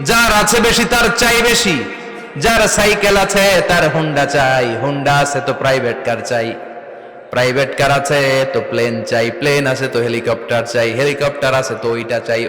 যার আছে বেশি, তার চাই বেশি। যার সাইকেল আছে, তার হুন্ডা চাই। হুন্ডা আছে তো প্রাইভেট কার চাই। প্রাইভেট কার আছে তো প্লেন চাই। প্লেন আছে তো হেলিকপ্টার চাই। হেলিকপ্টার আছে তো ওইটা চাই।